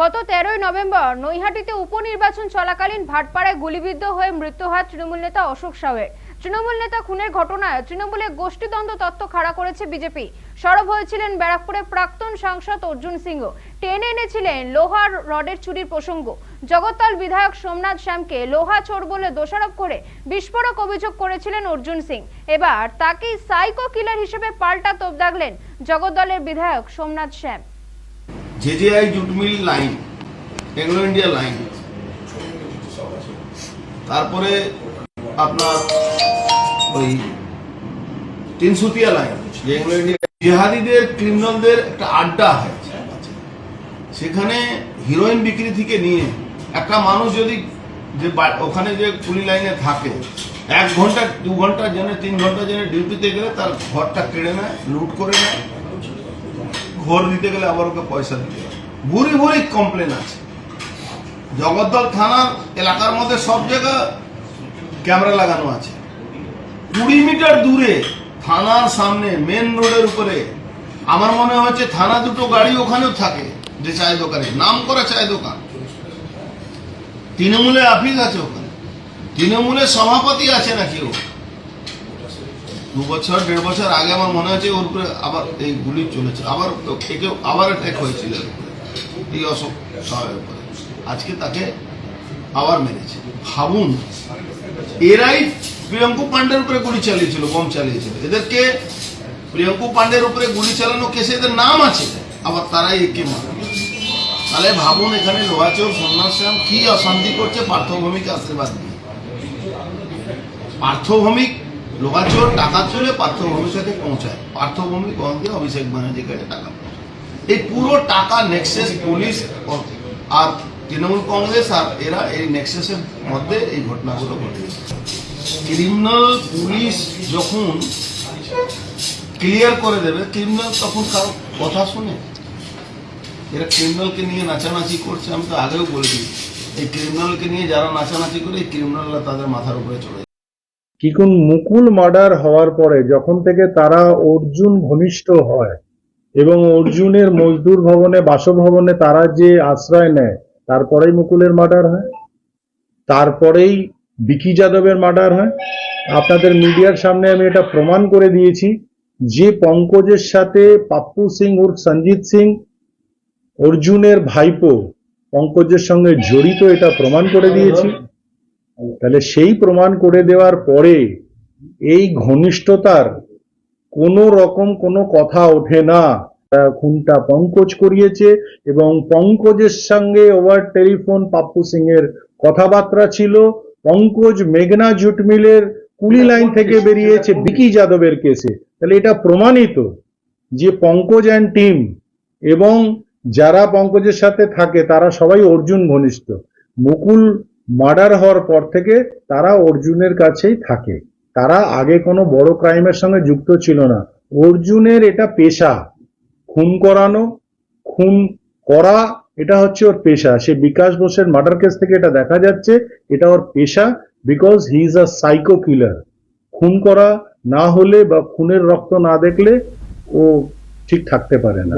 গত তেরোই নভেম্বর নৈহাটিতে উপনির্বাচন চলাকালীন ভাটপাড়ায় গুলিবিদ্ধ হয়ে মৃত্যু হয় তৃণমূল নেতা অশোক সাউয়ের। তৃণমূল নেতা খুনের ঘটনায় তৃণমূলে গোষ্ঠীদ্বন্দ্ব তত্ত্ব খাড়া করেছে বিজেপি। সরব হয়েছিলেন ব্যারাকপুরের প্রাক্তন সাংসদ অর্জুন সিংহ। টেনে এনেছিলেন লোহার রডের চুরির প্রসঙ্গ। জগত্তাল বিধায়ক সোমনাথ শ্যামকে লোহা চোর বলে দোষারোপ করে বিস্ফোরক অভিযোগ করেছিলেন অর্জুন সিং। এবার তাকেই সাইকো কিলার হিসেবে পাল্টা তোপ দাগলেন জগদ্দলের বিধায়ক Somnath Shyam. JJI jute mill line agro India line. তারপরে আপনার ওই তিনসুতিয়া লাইন, যে এগ্রো ইন্ডিয়া জেহাদিদের, ক্রিমিনালদের একটা আড্ডা হয়। সেখানে হিরোইন বিক্রি থেকে নিয়ে একটা মানুষ যদি যে ওখানে যে পুলি লাইনে থাকে, এক ঘণ্টা, দু ঘণ্টা জেনে, তিন ঘণ্টা জেনে ডিউটিতে গেলে তার ঘরটা কেড়ে নেয়, লুট করে নেয়। ঘর দিতে গেলে আবার ওকে পয়সা দিতে হয়। ভুরি ভুরি কমপ্লেন আছে। জগদ্দল থানার এলাকার মধ্যে সব জায়গা ক্যামেরা লাগানো আছে। কুড়ি মিটার দূরে থানার সামনে মেন রোডের উপরে। আমার মনে হয়েছে থানা দুটো গাড়ি ওখানেও থাকে যে চায় দোকানে। নাম করা চায় দোকান। তৃণমূলে আফিস আছে ওখানে। তৃণমূলের সভাপতি আছে নাকি ও? দু বছর দেড় বছর আগে আমার মনে হচ্ছে ওর উপরে আবার এই গুলি চলেছে। আবার থেকে আবার অ্যাটাক হয়েছিল এই অশোক সাহের উপরে। আজকে তাকে আবার মেরেছে। ভাবুন, এরাই প্রিয়ঙ্কু পান্ডের উপরে গুলি চালিয়েছিল বোম চালিয়েছিল। এদেরকে প্রিয়ঙ্কু পান্ডের উপরে গুলি চালানো কেসে এদের নাম আছে। আবার তারাই একে মারে তাহলে ভাবুন, এখানে লোহাচোর, সন্ন্যাস শ্যাম কি অশান্তি করছে পার্থভূমিকে আশীর্বাদ দিয়ে পার্থভূমিক লোকাচোর টাকা চলে পার্থভূমির সাথে পৌঁছায়। পার্থভূমিক ওখান দিয়ে অভিষেক ব্যানার্জির কাছে টাকা এই পুরো টাকা নেক্সেস পুলিশ আর তৃণমূল কংগ্রেস আর এরা এই নেক্সেসের মধ্যে এই ঘটনাগুলো ঘটেছে। ক্রিমিনাল পুলিশ যখন ক্লিয়ার করে দেবে ক্রিমিনাল তখন কারও কথা শুনে। এরা ক্রিমিনালকে নিয়ে নাচানাচি করছে, আমি তো আগেও বলেছি। এই ক্রিমিনালকে নিয়ে যারা নাচানাচি করে, এই ক্রিমিনালরা তাদের মাথার উপরে চলে যায়। কি কোন মুকুল মার্ডার হওয়ার পরে যখন থেকে তারা অর্জুন ঘনিষ্ঠ হয় এবং অর্জুনের মজদুর ভবনে, বাসভবনে তারা যে আশ্রয় নেয়, তারপরেই মুকুলের মার্ডার হয়, তারপরেই বিকি যাদবের মার্ডার হয় আপনাদের মিডিয়ার সামনে আমি এটা প্রমাণ করে দিয়েছি যে পঙ্কজের সাথে পাপ্পু সিং উর্ফ সঞ্জিত সিং, অর্জুনের ভাইপো পঙ্কজের সঙ্গে জড়িত এটা প্রমাণ করে দিয়েছি তাহলে সেই প্রমাণ করে দেওয়ার পরে এই ঘনিষ্ঠতার কোনো রকম কোনো কথা ওঠে না। খুনটা পঙ্কজ করিয়েছে এবং পঙ্কজের সঙ্গে ওভার টেলিফোন পাপ্পু সিং এর কথাবার্তা ছিল। পঙ্কজ মেঘনা জুট মিলের কুলি লাইন থেকে বেরিয়েছে বিকি যাদবের কেসে। তাহলে এটা প্রমাণিত যে পঙ্কজ অ্যান্ড টিম এবং যারা পঙ্কজের সাথে থাকে তারা সবাই অর্জুন ঘনিষ্ঠ। মুকুল মার্ডার হওয়ার পর থেকে তারা অর্জুনের কাছেই থাকে। তারা আগে কোনো বড় ক্রাইমের সঙ্গে যুক্ত ছিল না। অর্জুনের এটা পেশা, খুন করানো, খুন করা, এটা হচ্ছে ওর পেশা। সে বিকাশ বোসের মার্ডার কেস থেকে এটা দেখা যাচ্ছে, এটা ওর পেশা because he is a psycho killer খুন করা না হলে বা খুনের রক্ত না দেখলে ও ঠিক থাকতে পারে না।